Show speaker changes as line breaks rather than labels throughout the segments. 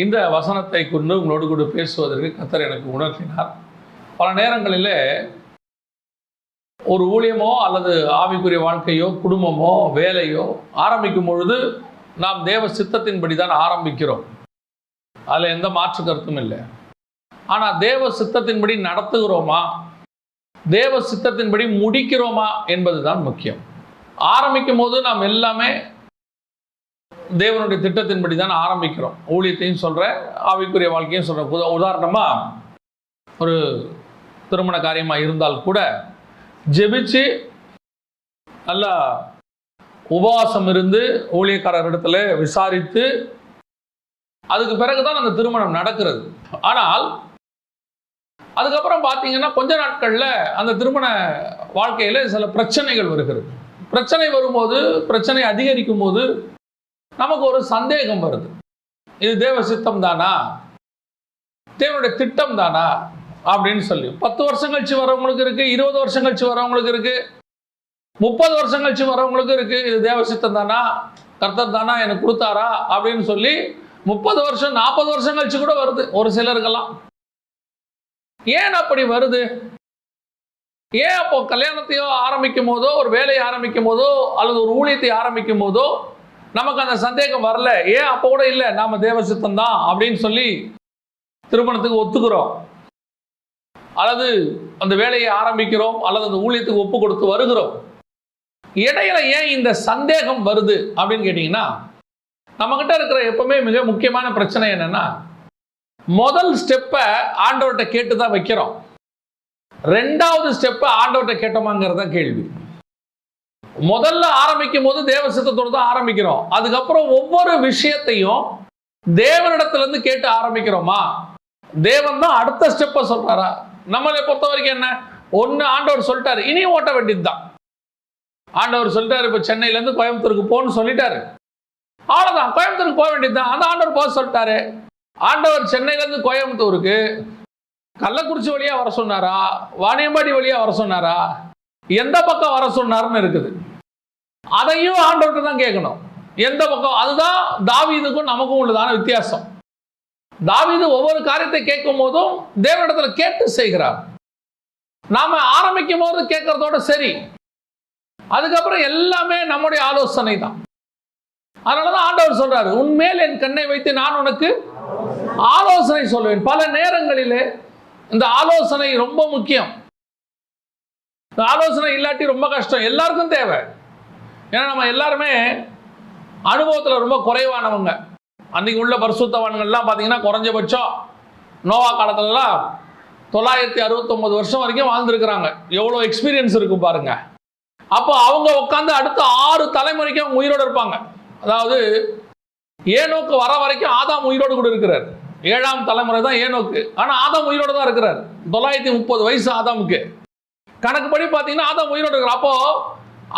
இந்த வசனத்தை கொண்டு உங்களோடு கூட பேசுவதற்கு கத்தர் எனக்கு உணர்த்தினார். பல நேரங்களில் ஒரு ஊழியமோ அல்லது ஆவிக்குரிய வாழ்க்கையோ குடும்பமோ வேலையோ ஆரம்பிக்கும் பொழுது நாம் தேவ சித்தத்தின்படி தான் ஆரம்பிக்கிறோம். அதில் எந்த மாற்று கருத்தும் இல்லை. ஆனால் தேவ சித்தத்தின்படி நடத்துகிறோமா? தேவ சித்தத்தின்படி முடிக்கிறோமா என்பது தான் முக்கியம். ஆரம்பிக்கும் போது நாம் எல்லாமே தேவனுடைய திட்டத்தின்படி தான் ஆரம்பிக்கிறோம். ஊழியத்தையும் சொல்கிறேன் ஆவிக்குரிய வாழ்க்கையும் சொல்கிறேன் உத உதாரணமாக ஒரு திருமண காரியமாக இருந்தால் கூட ஜெபிச்சு நல்லா உபவாசம் இருந்து ஊழியக்காரர் இடத்துல விசாரித்து அதுக்கு பிறகுதான் அந்த திருமணம் நடக்கிறது. ஆனால் அதுக்கப்புறம் பார்த்தீங்கன்னா கொஞ்ச நாட்களில் அந்த திருமண வாழ்க்கையில் சில பிரச்சனைகள் வருகிறது. பிரச்சனை வரும்போது பிரச்சனை அதிகரிக்கும் போது நமக்கு ஒரு சந்தேகம் வருது. இது தேவ சித்தம் தானா? தேவனுடைய திட்டம் தானா? அப்படின்னு சொல்லி. பத்து வருஷம் கழிச்சு வரவங்களுக்கு இருக்கு இருபது வருஷம் கழிச்சு வரவங்களுக்கு இருக்கு முப்பது வருஷம் கழிச்சு வரவங்களுக்கு இருக்கு. இது தேவ சித்தம் தானா? கர்த்தர் தானா? எனக்கு கொடுத்தாரா? அப்படின்னு சொல்லி முப்பது வருஷம் நாற்பது வருஷம் கழிச்சு கூட வருது ஒரு சிலருக்கெல்லாம். ஏன் அப்படி வருது? ஏன் அப்போ கல்யாணத்தையோ ஆரம்பிக்கும் போதோ ஒரு வேலையை ஆரம்பிக்கும் போதோ அல்லது ஒரு ஊழியத்தை ஆரம்பிக்கும் போதோ நமக்கு அந்த சந்தேகம் வரல. ஏன் அப்போ கூட இல்லை? நாம் தேவ தான் அப்படின்னு சொல்லி திருமணத்துக்கு ஒத்துக்கிறோம். அல்லது அந்த வேலையை ஆரம்பிக்கிறோம். அல்லது அந்த ஊழியத்துக்கு ஒப்பு கொடுத்து வருகிறோம். இடையில ஏன் இந்த சந்தேகம் வருது அப்படின்னு கேட்டிங்கன்னா நம்மக்கிட்ட இருக்கிற எப்பவுமே மிக முக்கியமான பிரச்சனை என்னென்னா முதல் ஸ்டெப்பை ஆண்டவர்கிட்ட கேட்டு தான் வைக்கிறோம். ரெண்டாவது ஸ்டெப்பை ஆண்டவர்கிட்ட கேட்டோமாங்கிறது தான் கேள்வி. முதல்ல ஆரம்பிக்கும் போது தேவ சித்தத்தோடு தான் ஆரம்பிக்கிறோம். அதுக்கப்புறம் ஒவ்வொரு விஷயத்தையும் தேவனிடத்திலிருந்து கேட்டு ஆரம்பிக்கிறோமா? தேவன் தான் அடுத்த ஸ்டெப்பை சொல்றாரா? நம்மளை பொறுத்த வரைக்கும் என்ன? ஒன்று ஆண்டவர் சொல்லிட்டாரு. இனி ஓட்ட வேண்டியது தான் ஆண்டவர் சொல்லிட்டாரு இப்போ சென்னையிலேருந்து கோயம்புத்தூருக்கு போகணும்னு சொல்லிட்டாரு. அவ்வளோதான் கோயம்புத்தூருக்கு போக வேண்டியது தான் அந்த ஆண்டவர் போக சொல்லிட்டாரு. ஆண்டவர் சென்னையிலேருந்து கோயம்புத்தூருக்கு கள்ளக்குறிச்சி வழியாக வர சொன்னாரா? வாணியம்பாடி வழியாக வர சொன்னாரா? எந்த பக்கம் வர சொன்னார்னு இருக்குது. அதையும் ஆண்டவர்கிட்ட தான் கேட்கணும். எந்த பக்கம்? அதுதான் தாவீதுக்கும் நமக்கும் உள்ளதான வித்தியாசம். தாவீது ஒவ்வொரு காரியத்தை கேட்கும் போதும் தேவனிடத்துல கேட்டு செய்கிறார். நாம ஆரம்பிக்கும் போது கேட்கறதோட சரி. அதுக்கப்புறம் எல்லாமே நம்முடைய ஆலோசனை தான். அதனாலதான் ஆண்டவர் சொல்றாரு உன்மேல் என் கண்ணை வைத்து நான் உனக்கு ஆலோசனை சொல்வேன். பல நேரங்களிலே இந்த ஆலோசனை ரொம்ப முக்கியம். ஆலோசனை இல்லாட்டி ரொம்ப கஷ்டம். எல்லாருக்கும் தேவை. ஏன்னா நம்ம எல்லாருமே அனுபவத்தில் ரொம்ப குறைவானவங்க. அன்றைக்கி உள்ள பரிசுத்தவான்கள்லாம் பார்த்தீங்கன்னா குறைஞ்சபட்சம் நோவா காலத்துலலாம் தொள்ளாயிரத்தி அறுபத்தொம்பது வருஷம் வரைக்கும் வாழ்ந்துருக்கிறாங்க. எவ்வளோ எக்ஸ்பீரியன்ஸ் இருக்கும் பாருங்க. அப்போ அவங்க உட்காந்து அடுத்த ஆறு தலைமுறைக்கு அவங்க உயிரோடு இருப்பாங்க. அதாவது ஏனோக்கு வர வரைக்கும் ஆதாம் உயிரோடு கூட இருக்கிறார். ஏழாம் தலைமுறை தான் ஏனோக்கு ஆனால் ஆதாம் உயிரோடு தான் இருக்கிறார். தொள்ளாயிரத்தி முப்பது வயசு ஆதாமுக்கு. கணக்குப்படி பார்த்தீங்கன்னா ஆதாம் உயிரோடு இருக்கிறார். அப்போ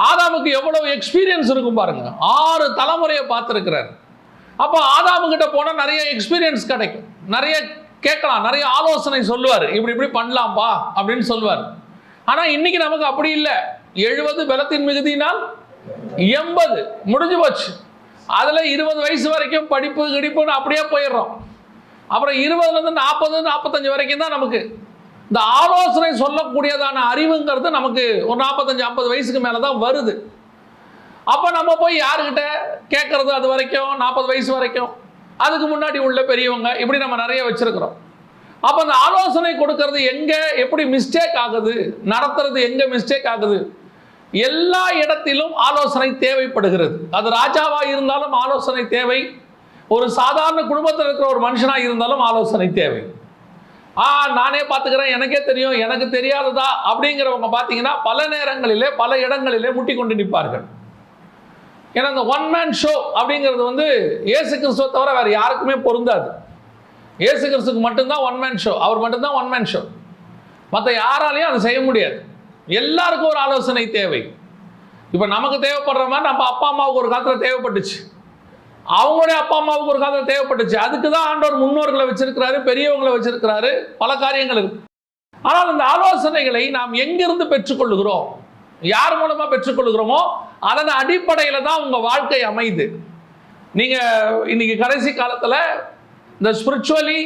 ஆதாமுக்கு எவ்வளவு எக்ஸ்பீரியன்ஸ் இருக்கும் பாருங்க. ஆறு தலைமுறையை பார்த்துருக்கிறார். அப்போ ஆதாமுக்கிட்ட போனால் நிறைய எக்ஸ்பீரியன்ஸ் கிடைக்கும். நிறைய கேட்கலாம் நிறைய ஆலோசனை சொல்லுவார். இப்படி இப்படி பண்ணலாம்ப்பா அப்படின்னு சொல்லுவார். ஆனால் இன்னைக்கு நமக்கு அப்படி இல்லை. எழுபது பலத்தின் மிகுதினால் எண்பது. முடிஞ்சு போச்சு. அதில் இருபது வயசு வரைக்கும் படிப்பு கிடிப்புன்னு அப்படியே போயிடுறோம். அப்புறம் இருபதுலேருந்து நாற்பது நாற்பத்தஞ்சு வரைக்கும் தான் நமக்கு இந்த ஆலோசனை சொல்லக்கூடியதான அறிவுங்கிறது நமக்கு ஒரு நாற்பத்தஞ்சு ஐம்பது வயசுக்கு மேலே தான் வருது. அப்போ நம்ம போய் யாருக்கிட்ட கேட்குறது அது வரைக்கும்? நாற்பது வயசு வரைக்கும். அதுக்கு முன்னாடி உள்ள பெரியவங்க இப்படி நம்ம நிறைய வச்சுருக்கிறோம். அப்போ அந்த ஆலோசனை கொடுக்கறது எங்கே எப்படி மிஸ்டேக் ஆகுது? நடத்துறது எங்கே மிஸ்டேக் ஆகுது? எல்லா இடத்திலும் ஆலோசனை தேவைப்படுகிறது. அது ராஜாவாக இருந்தாலும் ஆலோசனை தேவை. ஒரு சாதாரண குடும்பத்தில் இருக்கிற ஒரு மனுஷனாக இருந்தாலும் ஆலோசனை தேவை. ஆ நானே பார்த்துக்கிறேன். எனக்கே தெரியும். எனக்கு தெரியாததா? அப்படிங்கிறவங்க பார்த்தீங்கன்னா பல நேரங்களிலே பல இடங்களிலே முட்டி கொண்டு நிற்பார்கள். ஏன்னா இந்த ஒன் மேன் ஷோ அப்படிங்கிறது வந்து இயேசு கிறிஸ்துவ தவிர வேறு யாருக்குமே பொருந்தாது. ஏசு கிறிஸ்துக்கு மட்டும்தான் ஒன் மேன் ஷோ அவர் மட்டும்தான் ஒன் மேன் ஷோ மற்ற யாராலையும் அதை செய்ய முடியாது. எல்லாருக்கும் ஒரு ஆலோசனை தேவை. இப்போ நமக்கு தேவைப்படுற மாதிரி நம்ம அப்பா அம்மாவுக்கு ஒரு காலத்தில் தேவைப்பட்டுச்சு. அவங்களுடைய அப்பா அம்மாவுக்கு ஒரு காலத்தில் தேவைப்பட்டுச்சு. அதுக்கு தான் ஆண்டவர் முன்னோர்களை வச்சிருக்கிறாரு பெரியவங்களை வச்சிருக்கிறாரு பல காரியங்கள் இருக்கு. ஆனால் இந்த ஆலோசனைகளை நாம் எங்கிருந்து பெற்றுக்கொள்கிறோம் யார் மூலமாக பெற்றுக்கொள்கிறோமோ அதன் அடிப்படையில் தான் உங்கள் வாழ்க்கை அமையுது. நீங்கள் இன்னைக்கு கடைசி காலத்தில் இந்த ஸ்பிரிச்சுவலி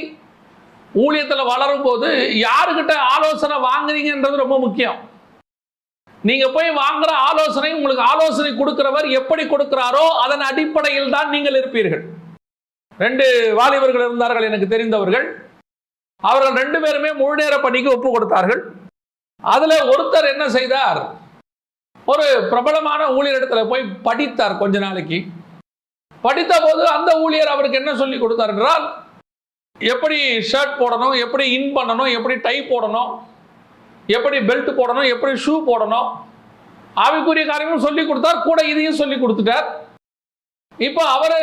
ஊழியத்தில் வளரும் போது யாருக்கிட்ட ஆலோசனை வாங்குறீங்கன்றது ரொம்ப முக்கியம். நீங்க போய் வாங்குற ஆலோசனை உங்களுக்கு ஆலோசனை கொடுக்கிறவர் எப்படி கொடுக்கிறாரோ அதன் அடிப்படையில் தான் நீங்கள் இருப்பீர்கள். ரெண்டு வாலிபர்கள் இருந்தார்கள் எனக்கு தெரிந்தவர்கள். அவர்கள் ரெண்டு பேருமே முழு நேர பணிக்கு ஒப்பு கொடுத்தார்கள். அதுல ஒருத்தர் என்ன செய்தார்? ஒரு பிரபலமான ஊழியரிடத்துல போய் படித்தார் கொஞ்ச நாளைக்கு. படித்த போது அந்த ஊழியர் அவருக்கு என்ன சொல்லி கொடுத்தார் என்றால் எப்படி ஷர்ட் போடணும் எப்படி இன் பண்ணணும் எப்படி டை போடணும் எப்படி பெல்ட் போடணும் எப்படி ஷூ போடணும்? ஆவிக்குரிய காரியங்களும் சொல்லி கொடுத்தார் கூட இதையும் சொல்லி கொடுத்துட்டார். இப்போ அவர்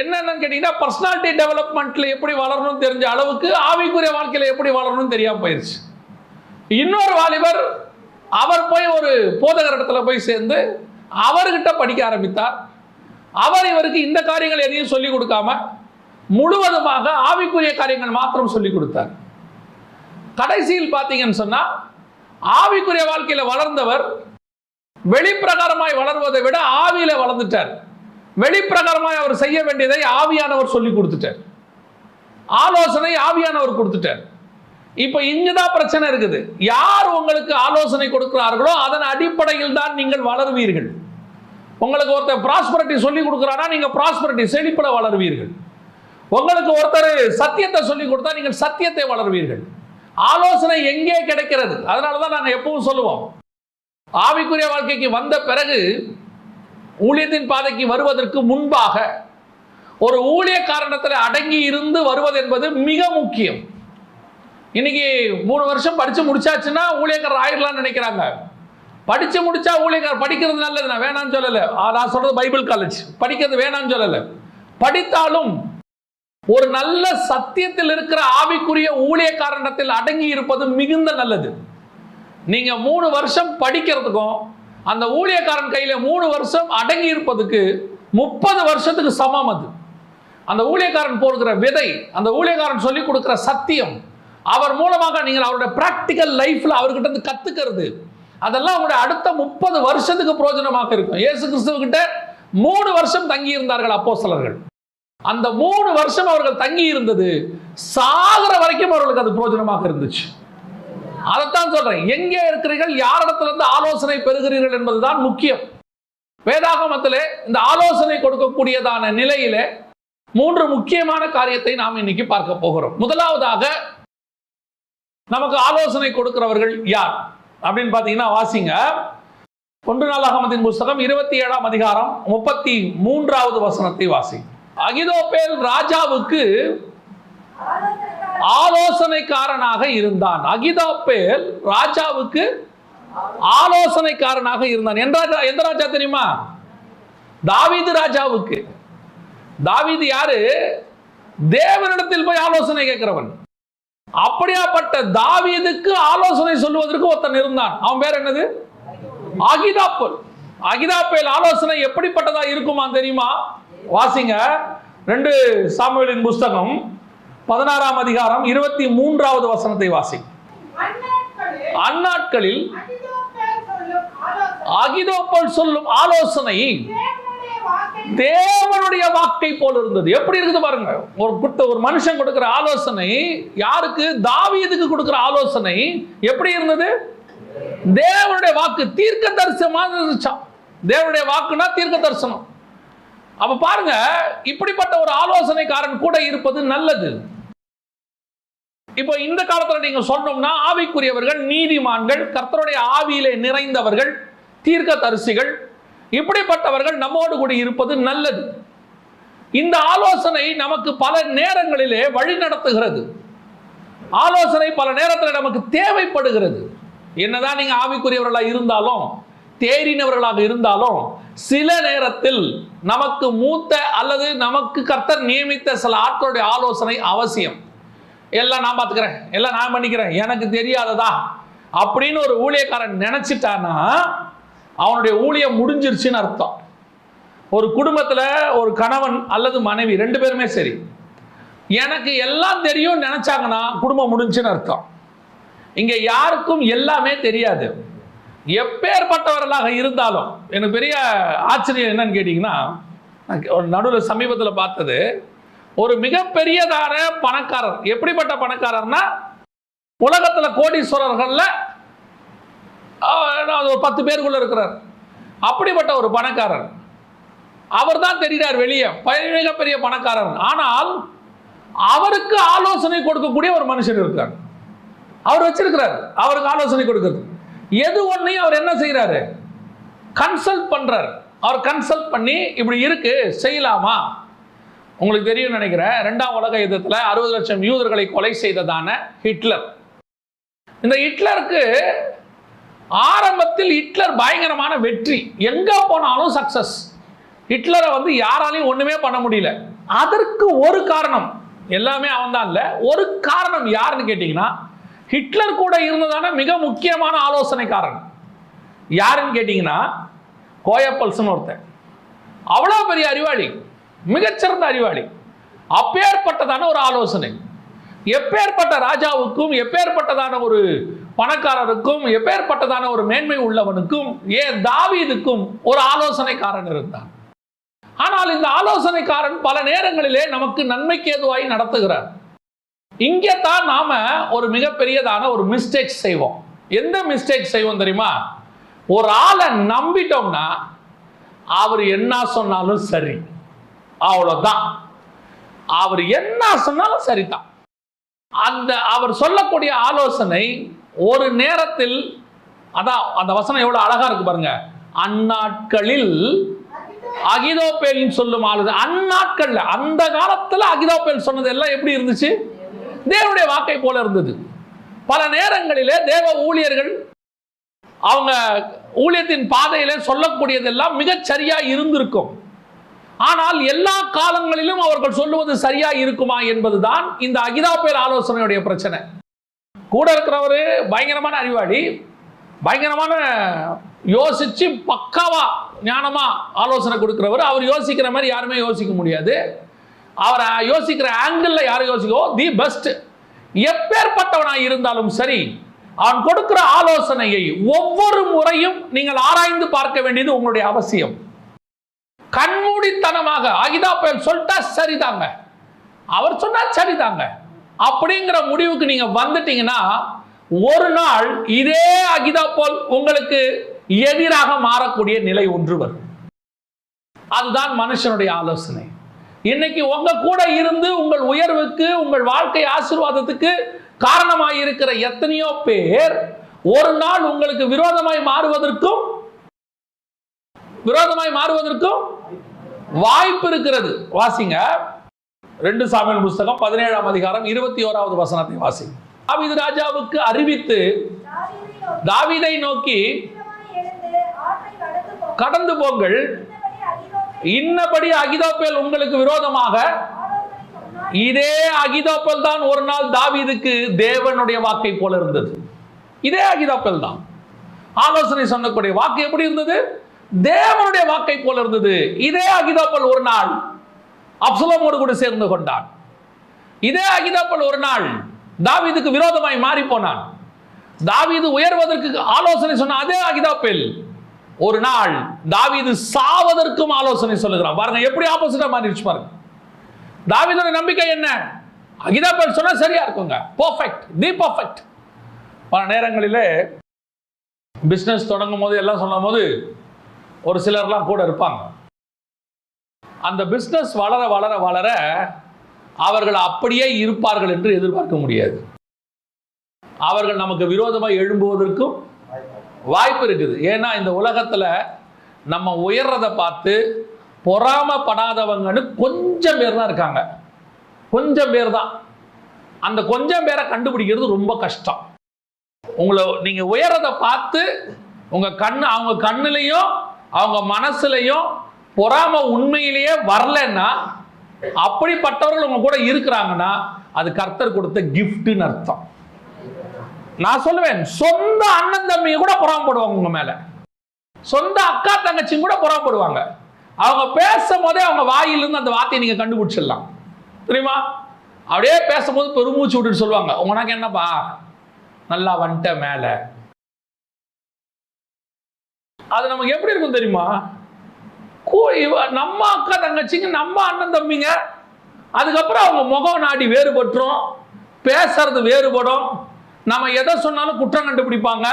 என்னென்னு கேட்டிங்கன்னா பர்சனாலிட்டி டெவலப்மெண்ட்டில் எப்படி வளரணும்னு தெரிஞ்ச அளவுக்கு ஆவிக்குரிய வாழ்க்கையில் எப்படி வளரணும்னு தெரியாம போயிடுச்சு இன்னொரு வாலிபர் அவர் போய் ஒரு போதகர் இடத்துல போய் சேர்ந்து அவர்கிட்ட படிக்க ஆரம்பித்தார். அவர் இவருக்கு இந்த காரியங்கள் எதையும் சொல்லிக் கொடுக்காம முழுவதுமாக ஆவிக்குரிய காரியங்கள் மாத்திரம் சொல்லிக் கொடுத்தார். கடைசியில் பார்த்தீங்கன்னு சொன்னால் ஆவிக்குரிய வாழ்க்கையில் வளர்ந்தவர் வெளிப்பிரகாரமாய் வளர்வதை விட ஆவியில் வளர்ந்துட்டார். வெளிப்பிரகாரமாய் அவர் செய்ய வேண்டியதை ஆவியானவர் சொல்லி கொடுத்துட்டார். ஆலோசனை ஆவியானவர் கொடுத்துட்டார். இப்போ இங்கதான் பிரச்சனை இருக்குது. யார் உங்களுக்கு ஆலோசனை கொடுக்கிறார்களோ அதன் அடிப்படையில் தான் நீங்கள் வளருவீர்கள். உங்களுக்கு ஒருத்தர் ப்ராஸ்பரிட்டி சொல்லி கொடுக்குறானா நீங்கள் ப்ராஸ்பரிட்டி செழிப்பில் வளருவீர்கள். உங்களுக்கு ஒருத்தர் சத்தியத்தை சொல்லி கொடுத்தா நீங்கள் சத்தியத்தை வளருவீர்கள். ஆலோசனை எங்கே கிடைக்கிறது? அதனால தான் நாங்கள் எப்பவும் சொல்லுவோம். ஆவிக்குரிய வாழ்க்கைக்கு வந்த பிறகு ஊழியத்தின் பாதைக்கு வருவதற்கு முன்பாக ஒரு ஊழிய காரணத்தில் அடங்கி இருந்து வருவது என்பது மிக முக்கியம். இன்னைக்கு மூணு வருஷம் படித்து முடிச்சாச்சுன்னா ஊழியக்காரர் ஆயிடலாம்னு நினைக்கிறாங்க. படித்து முடிச்சா ஊழியக்காரர் படிக்கிறது நல்லது நான் வேணாம்னு சொல்லலை. நான் சொல்கிறது பைபிள் காலேஜ். படிக்கிறது வேணாம்னு சொல்லலை. படித்தாலும் ஒரு நல்ல சத்தியத்தில் இருக்கிற ஆவிக்குரிய ஊழியக்காரண்டத்தில் அடங்கி இருப்பது மிகுந்த நல்லது. நீங்க மூணு வருஷம் படிக்கிறதுக்கும் அந்த ஊழியக்காரன் கையில மூணு வருஷம் அடங்கி இருப்பதுக்கு முப்பது வருஷத்துக்கு சமம் அது. அந்த ஊழியக்காரன் போடுகிற விதை அந்த ஊழியக்காரன் சொல்லி கொடுக்கிற சத்தியம் அவர் மூலமாக நீங்கள் அவருடைய பிராக்டிக்கல் லைஃப்ல அவர்கிட்ட இருந்து கத்துக்கிறது. அதெல்லாம் உங்களுடைய அடுத்த முப்பது வருஷத்துக்கு பிரயோஜனமாக இருக்கும். இயேசு கிறிஸ்துவ மூணு வருஷம் தங்கி இருந்தார்கள் அப்போ சிலர்கள் அந்த மூணு வருஷம் அவர்கள் தங்கி இருந்தது. சாகிற வரைக்கும் அவர்களுக்கு அது பிரயோஜனமாக இருந்துச்சு. அதைத்தான் சொல்றேன். எங்கே இருக்கிறீர்கள்? யாரிடத்திலிருந்து ஆலோசனை பெறுகிறீர்கள் என்பதுதான் முக்கியம். வேதாகமத்திலே இந்த ஆலோசனை கொடுக்கக்கூடியதான நிலையிலே மூன்று முக்கியமான காரியத்தை நாம் இன்னைக்கு பார்க்க போகிறோம். முதலாவதாக நமக்கு ஆலோசனை கொடுக்கிறவர்கள் யார்? அப்படின்னு பார்த்தீங்கன்னா வாசிங்க. ஒன்று நாளாகமத்தின் புஸ்தகம் இருபத்தி ஏழாம் அதிகாரம் முப்பத்தி மூன்றாவது வசனத்தை வாசிங்க அகிதோபேல் ராஜாவுக்கு ஆலோசனைக்காரனாக இருந்தான். அகிதோபேல் ராஜாவுக்கு ஆலோசனைக்காரனாக இருந்தான். ராஜா எந்த ராஜா தெரியுமா? தாவீது ராஜாவுக்கு. தாவீது யாரு? தேவனிடத்தில் போய் ஆலோசனை கேட்கிறவன். அப்படியாப்பட்ட தாவீதுக்கு ஆலோசனை சொல்லுவதற்கு ஒருத்தன் இருந்தான். அவன் பேர் என்னது? அகிதாப்பல். அகிதாப்பேல் ஆலோசனை எப்படிப்பட்டதா இருக்குமா தெரியுமா? வாசிங்க. ரெண்டு சாமுவேலின் புஸ்தகம் பதினாறாம் அதிகாரம் இருபத்தி மூன்றாவது வசனத்தை வாசி.
அந்நாட்களில் சொல்லும் ஆலோசனை
அகிதோப்பல் சொல்லும் ஆலோசனை
தேவனுடைய வாக்கை
போல் இருந்தது. எப்படி இருக்குது பாருங்க. ஒரு குட்ட ஒரு மனுஷன் கொடுக்கிற ஆலோசனை யாருக்கு? தாவீதுக்கு கொடுக்கிற ஆலோசனை எப்படி இருந்தது? தேவனுடைய வாக்கு தீர்க்க தரிசனமாக இருந்துச்சாம் தேவனுடைய வாக்குனா தீர்க்க தரிசனம். அப்ப பாருங்க இப்படிப்பட்ட ஒரு ஆலோசனைக்காரன் கூட இருப்பது நல்லது. இப்போ இந்த காலத்தில் நீங்க சொன்னோம்னா ஆவிக்குரியவர்கள் நீதிமான்கள் கர்த்தருடைய ஆவியிலே நிறைந்தவர்கள் தீர்க்க தரிசிகள் இப்படிப்பட்டவர்கள் நம்மோடு கூட இருப்பது நல்லது. இந்த ஆலோசனை நமக்கு பல நேரங்களிலே வழி நடத்துகிறது. ஆலோசனை பல நேரத்தில் நமக்கு தேவைப்படுகிறது. என்னதான் நீங்க ஆவிக்குரியவர்களாக இருந்தாலும் தேறினவர்களாக இருந்தாலும் சில நேரத்தில் நமக்கு மூத்த அல்லது நமக்கு கர்த்தர் நியமித்த சில ஆட்களுடைய ஆலோசனை அவசியம். எல்லாம் நான் பார்த்துக்கிறேன். எல்லாம் நான் பண்ணிக்கிறேன் எனக்கு தெரியாததா? அப்படின்னு ஒரு ஊழியக்காரன் நினச்சிட்டான்னா அவனுடைய ஊழியம் முடிஞ்சிருச்சுன்னு அர்த்தம். ஒரு குடும்பத்தில் ஒரு கணவன் அல்லது மனைவி ரெண்டு பேருமே சரி. எனக்கு எல்லாம் தெரியும் நினைச்சாங்கன்னா குடும்பம் முடிஞ்சுன்னு அர்த்தம். இங்கே யாருக்கும் எல்லாமே தெரியாது. எப்பேற்பட்டவர்களாக இருந்தாலும் எனக்கு பெரிய ஆச்சரியம் என்னன்னு கேட்டிங்கன்னா நான் ஒரு நடுவில் சமீபத்தில் பார்த்தது ஒரு மிகப்பெரியதான பணக்காரர். எப்படிப்பட்ட பணக்காரர்னா உலகத்தில் கோடீஸ்வரர்களில் ஒரு பத்து பேருக்குள்ள இருக்கிறார். அப்படிப்பட்ட ஒரு பணக்காரர். அவர் தான் தெரிகிறார் வெளியே. மிகப்பெரிய பணக்காரர். ஆனால் அவருக்கு ஆலோசனை கொடுக்கக்கூடிய ஒரு மனுஷன் இருக்கார். அவர் வச்சிருக்கிறார். அவருக்கு ஆலோசனை கொடுக்கிறது. எது ஒன்றையும் அவர் என்ன செய்கிறாரு கன்சல்ட் பண்ணுறார் அவர் கன்சல்ட் பண்ணி இப்படி இருக்கு செய்யலாமா? உங்களுக்கு தெரியும் நினைக்கிறேன் ரெண்டாம் உலக யுத்தத்தில் அறுபது லட்சம் யூதர்களை கொலை செய்ததான ஹிட்லர். இந்த ஹிட்லருக்கு ஆரம்பத்தில் ஹிட்லர் பயங்கரமான வெற்றி. எங்க போனாலும் சக்சஸ் ஹிட்லரை வந்து யாராலையும் ஒண்ணுமே பண்ண முடியல. அதற்கு ஒரு காரணம். எல்லாமே அவன் தான் இல்லை. ஒரு காரணம் யாருன்னு கேட்டீங்கன்னா ஹிட்லர் கூட இருந்ததான மிக முக்கியமான ஆலோசனைக்காரன். யாருன்னு கேட்டிங்கன்னா கோயப்பல்ஸ்னு ஒருத்தன். அவ்வளோ பெரிய அறிவாளி மிகச்சிறந்த அறிவாளி. அப்பேற்பட்டதான ஒரு ஆலோசனை. எப்பேற்பட்ட ராஜாவுக்கும் எப்பேற்பட்டதான ஒரு பணக்காரருக்கும் எப்பேற்பட்டதான ஒரு மேன்மை உள்ளவனுக்கும் ஏன் தாவீதுக்கும் ஒரு ஆலோசனைக்காரன் இருந்தான். ஆனால் இந்த ஆலோசனைக்காரன் பல நேரங்களிலே நமக்கு நன்மைக்கு ஏதுவாய் நடத்துகிறார். இங்கே தான் நாம் ஒரு மிகப்பெரியதான ஒரு மிஸ்டேக் செய்வோம். எந்த மிஸ்டேக் செய்வோம் தெரியுமா? ஒரு ஆளை நம்பிட்டோம்னா அவர் என்ன சொன்னாலும் சரி. அவ்வளோதான் அவர் என்ன சொன்னாலும் சரிதான். அந்த அவர் சொல்லக்கூடிய ஆலோசனை ஒரு நேரத்தில் அதான் அந்த வசனம் எவ்வளோ அழகாக இருக்கு பாருங்க. அந்நாட்களில் அகிதோபேல் சொல்லும் ஆளுது அந்நாட்கள்ல அந்த காலத்தில் அகிதோபேல் சொன்னது எல்லாம் எப்படி இருந்துச்சு? தேவனுடைய வாக்கை போல இருந்தது. பல நேரங்களிலே தேவ ஊழியர்கள் அவங்க ஊழியத்தின் பாதையில சொல்லக்கூடியதெல்லாம் மிகச் சரியா இருந்திருக்கும். ஆனால் எல்லா காலங்களிலும் அவர்கள் சொல்லுவது சரியா இருக்குமா என்பதுதான் இந்த அகிதாப்பேர் ஆலோசனையுடைய பிரச்சனை. கூட இருக்கிறவர் பயங்கரமான அறிவாளி பயங்கரமான யோசிச்சு பக்காவா ஞானமா ஆலோசனை கொடுக்கிறவர் அவர் யோசிக்கிற மாதிரி யாருமே யோசிக்க முடியாது. அவரை யோசிக்கிற ஆங்கிளில் யார் யோசிக்கோ? தி பெஸ்ட் எப்பேற்பட்டவனாக இருந்தாலும் சரி அவன் கொடுக்கிற ஆலோசனையை ஒவ்வொரு முறையும் நீங்கள் ஆராய்ந்து பார்க்க வேண்டியது உங்களுடைய அவசியம். கண்மூடித்தனமாக அகிதா ஆகிதாப்பேல் சொல்லிட்டா சரிதாங்க. அவர் சொன்னா சரிதாங்க. அப்படிங்கிற முடிவுக்கு நீங்க வந்துட்டீங்கன்னா ஒரு நாள் இதே அகிதா போல் உங்களுக்கு எதிராக மாறக்கூடிய நிலை ஒன்று வரும். அதுதான் மனுஷனுடைய ஆலோசனை. இன்னைக்கு உங்க கூட இருந்து உங்கள் உயர்வுக்கு உங்கள் வாழ்க்கை ஆசீர்வாதத்துக்கு காரணமாய் இருக்கிற எத்தனையோ பேர் ஒரு நாள் உங்களுக்கு விரோதமாய் மாறுவதற்கும் விரோதமாய் மாறுவதற்கும் வாய்ப்பு இருக்கிறது. வாசிங்க. ரெண்டு சாமியல் புஸ்தகம் பதினேழாம் அதிகாரம் இருபத்தி ஓராவது வசனத்தை வாசிங்க. தாவீது ராஜாவுக்கு அறிவித்து
தாவீதை நோக்கி கடந்து
போங்கள்.
இன்னபடி அகிதோப்பேல்
உங்களுக்கு விரோதமாக இதே அகிதோப்பல் தான் ஒரு நாள் தாவீதுக்கு தேவனுடைய வாக்கை போல இருந்தது. இதே அகிதோப்பல் தான். ஆலோசனை சொன்னக்கூடிய வாக்கு எப்படி இருந்தது? தேவனுடைய வாக்கை போல இருந்தது. இதே அகிதோப்பல் ஒரு நாள் அப்சலமோடு கூட சேர்ந்து கொண்டான். இதே அகிதோப்பல் ஒரு நாள் தாவிதுக்கு விரோதமாய் மாறி போனான். தாவிது உயர்வதற்கு ஆலோசனை சொன்ன அதே அகிதாப்பேல் ஒரு நாள் தாவிது சாவதற்கும் ஆலோசனை சொல்லுகிறான். பாருங்க எப்படி ஆப்போசிட்டா மாறிடுச்சு பாருங்க. தாவிதோட நம்பிக்கை என்ன? அகிதா அகிதாப்பேல் சொன்னா சரியா இருக்குங்க. பர்ஃபெக்ட் தி பர்ஃபெக்ட் பல நேரங்களிலே பிஸ்னஸ் தொடங்கும் போது எல்லாம் சொல்லும் போது ஒரு சிலர்லாம் கூட இருப்பாங்க. அந்த பிஸ்னஸ் வளர வளர வளர அவர்கள் அப்படியே இருப்பார்கள் என்று எதிர்பார்க்க முடியாது. அவர்கள் நமக்கு விரோதமாக எழும்புவதற்கும் வாய்ப்பு இருக்குது. ஏன்னா இந்த உலகத்தில் நம்ம உயர்றதை பார்த்து பொறாமப்படாதவங்கன்னு கொஞ்சம் பேர் தான் இருக்காங்க. கொஞ்சம் பேர் தான். அந்த கொஞ்சம் பேரை கண்டுபிடிக்கிறது ரொம்ப கஷ்டம். உங்களை நீங்கள் உயர்றதை பார்த்து உங்கள் கண் அவங்க கண்ணுலையும் அவங்க மனசுலையும் பொறாம உண்மையிலேயே வரலன்னா அப்படிப்பட்டவர்கள் உங்க கூட இருக்கிறாங்கன்னா அது கர்த்தர் கொடுத்த கிஃப்ட்னு அர்த்தம். நான் சொல்லுவேன் சொந்த அண்ணன் தம்பி கூட புறாமப்படுவாங்க உங்க மேல. சொந்த அக்கா தங்கச்சியும் கூட புறாமப்படுவாங்க. அவங்க பேசும் போதே அவங்க வாயிலிருந்து அந்த வார்த்தையை நீங்க கண்டுபிடிச்சிடலாம். தெரியுமா? அப்படியே பேசும்போது பெருமூச்சு விட்டுட்டு சொல்லுவாங்க. உனக்கு என்னப்பா? நல்லா வந்துட்ட மேல. அது நமக்கு எப்படி இருக்கும் தெரியுமா? இவ- நம்ம அக்கா தங்கச்சிங்க நம்ம அண்ணன் தம்பிங்க அதுக்கப்புறம் அவங்க முகம் நாடி வேறுபட்டுரும் பேசுறது வேறுபடும். நம்ம எதை சொன்னாலும் குற்றம் கண்டுபிடிப்பாங்க.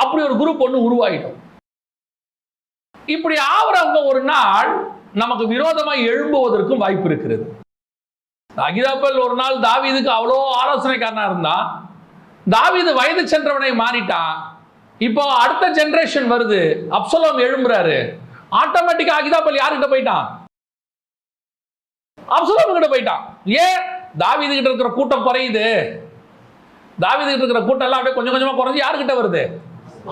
அப்படி ஒரு குரூப் ஒன்று உருவாகிடும் இப்படி ஆவறவங்க ஒரு நாள் நமக்கு விரோதமாக எழும்புவதற்கும் வாய்ப்பு இருக்கிறது. அகிதாப்பல் ஒரு நாள் தாவீதுக்கு அவ்வளோ ஆலோசனைக்காரனாக இருந்தான் தாவீது வயது சென்றவனை மாறிட்டான். இப்போ அடுத்த ஜென்ரேஷன் வருது அப்சலோம் எழும்புறாரு. ஆட்டோமேட்டிக்கா அகிதாப்பல் யாருக்கிட்ட போயிட்டான்? அப்சலோம் கிட்ட போயிட்டான். ஏன்? தாவிது கிட்ட இருக்கிற கூட்டம் குறையுது. தாவீது இருக்கிற கூட்டம் எல்லாம் அப்படியே கொஞ்சம் கொஞ்சமாக குறைஞ்சி யாருக்கிட்ட வருது?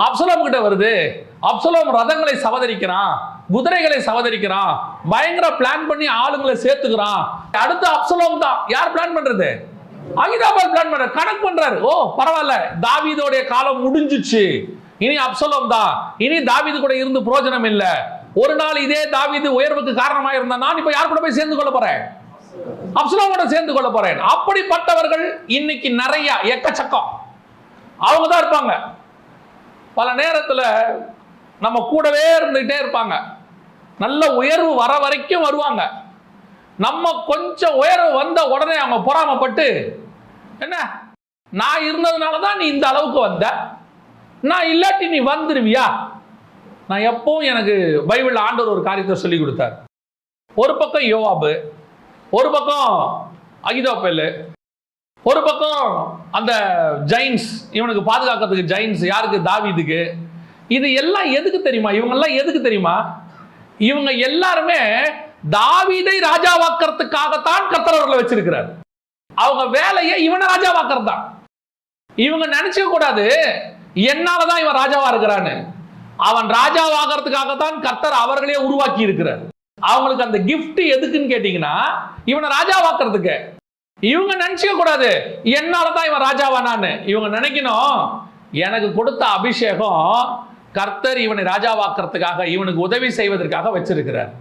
அப்சலோம் கிட்ட வருது. அப்சலோம் ரதங்களை சவதரிக்கிறான். குதிரைகளை சவதரிக்கிறான். பயங்கர பிளான் பண்ணி ஆளுங்களை சேர்த்துக்கிறான். அடுத்து அப்சலோம் தான். யார் பிளான் பண்றது? அகிதாபால் பிளான் பண்ற கணக்கு பண்றாரு. ஓ பரவாயில்ல. தாவீதோடைய காலம் முடிஞ்சுச்சு. இனி அப்சலோம் தான். இனி தாவீது கூட இருந்து பிரோஜனம் இல்லை. ஒரு நாள் இதே தாவீது உயர்வுக்கு காரணமாக இருந்தா நான் இப்ப யார் கூட போய் சேர்ந்து கொள்ள போறேன்? அப்சலோமோட சேர்ந்து கொள்ள போறேன். அப்படிப்பட்டவர்கள் இன்னைக்கு நிறைய எக்கச்சக்கம். அவங்க தான் இருப்பாங்க. பல நேரத்தில் நம்ம கூடவே இருந்துகிட்டே இருப்பாங்க. நல்ல உயர்வு வர வரைக்கும் வருவாங்க. நம்ம கொஞ்சம் உயர்வு வந்த உடனே அவங்க பொறாமப்பட்டு என்ன? நான் இருந்ததுனால தான் நீ இந்த அளவுக்கு வந்த. நான் இல்லாட்டி நீ வந்துருவியா? நான் எப்பவும் எனக்கு பைபிள் ஆண்டவர் ஒரு காரியத்தை சொல்லி கொடுத்தார். ஒரு பக்கம் யோவாபு ஒரு பக்கம் அகிதோப்பேலு ஒரு பக்கம் அந்த ஜெயின்ஸ் இவனுக்கு பாதுகாக்கிறதுக்கு ஜெயின்ஸ் யாருக்கு? தாவீதுக்கு. இது எல்லாம் எதுக்கு தெரியுமா? இவங்கெல்லாம் எதுக்கு தெரியுமா? இவங்க எல்லாருமே தாவீதை ராஜாவாக்கிறதுக்காகத்தான் கர்த்தர் வச்சிருக்கிறார். அவங்க வேலையை இவனை ராஜாவாக்குறது தான் இவங்க நினைச்சுக்க கூடாது என்னாலதான் இவன் ராஜாவா இருக்கிறான்னு. அவன் ராஜாவாகிறதுக்காகத்தான் கர்த்தர் அவர்களே உருவாக்கி இருக்கிறார் அவங்களுக்கு அந்த கிஃப்ட் எதுக்குன்னு கேட்டீங்கன்னா இவனை ராஜாவாக்குறதுக்கு. இவங்க நினைச்சுக்க கூடாது என்னாலதான் இவன் ராஜாவானான்னு. இவங்க நினைக்கணும். எனக்கு கொடுத்த அபிஷேகம் கர்த்தர் இவனை ராஜாவாக்குறதுக்காக இவனுக்கு உதவி செய்வதற்காக வச்சிருக்கிறார்.